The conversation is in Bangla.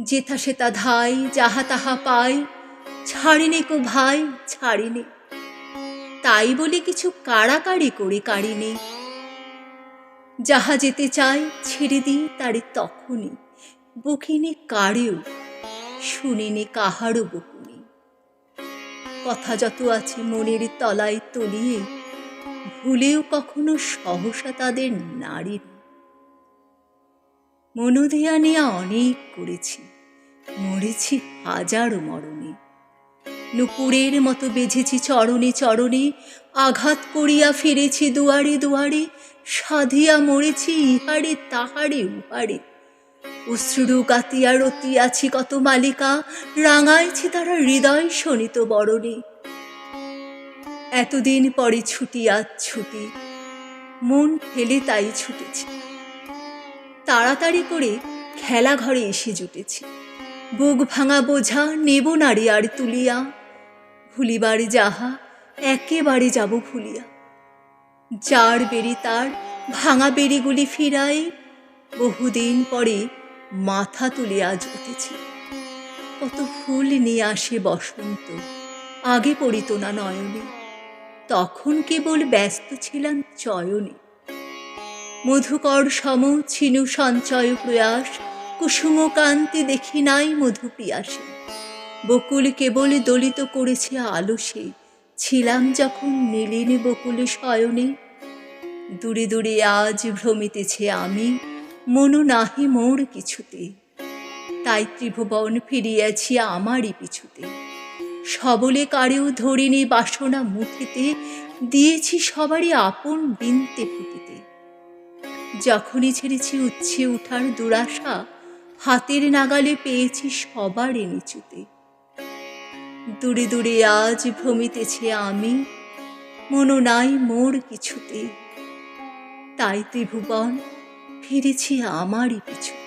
যেথা সেতা ধাই যাহা তাহা পাই ছাড়িনে কো ভাই, ছাড়িনে। তাই বলে কিছু কাড়াকাড়ি করে কাড়িনে যাহা যেতে চায়, ছেড়ে দিই তারে তখনই। বকিনে কারেও, শুনিনি কাহারও বকুনি কথা যত আছে মনের তলায় তলিয়ে, ভুলেও কখনো সহসা তাদের নারীর। মনোধিয়া নিয়ে অনেক করেছি। মরেছি হাজারো মরণে। নুপুরের মতো বেঝেছি চরণে চরণে, আঘাত করিয়া ফিরেছি দুয়ারে দুয়ারে, সাধিয়া মরেছি ইহারে তাহারে উহারে। অশ্রু কাতিয়া রতিয়াছি কত মালিকা, রাঙাইছি তারা হৃদয় শোনিত বরণে। এতদিন পরে ছুটি আজ ছুটি, মন ফেলে তাই ছুটেছি। তাড়াতাড়ি করে খেলা ঘরে এসে জুটেছি। বুক ভাঙা বোঝা নেব নারী আর তুলিয়া। ভুলিবার যাহা, একেবারে যাব ভুলিয়া। যার বেরি তার ভাঙা বেরিগুলি ফিরাই বহুদিন পরে মাথা তুলে আজ উঠেছি। কত ফুল নিয়ে আসে বসন্ত, আগে পড়িত না নয়নে। তখন কেবল ব্যস্ত ছিলাম চয়নে। মধুকর সম ছিনু সঞ্চয় প্রয়াস কুসুম কান্তি দেখি নাই মধু পিয়াসে বকুল কেবল দলিত করেছে আলসে, ছিলাম যখন নীলিন বকুল শয়নে। দূরে দূরে আজ ভ্রমিতেছে আমি, মনু নাহি মোর কিছুতে। তাই ত্রিভুবন ফিরিয়াছি আমারই পিছুতে। সবলে কারেও ধরিনি বাসনা মুঠিতে দিয়েছি সবারই আপন বিনতে ফুটিতে। যখনই ছেড়েছি উচ্ছে উঠার দুরাশা হাতের নাগালে পেয়েছি সবার নিচুতে দূরে দূরে আজ ভ্রমিতেছে আমি মনো নাই মোর কিছুতে। তাই ত্রিভুবন, ফিরেছি আমারই পিছু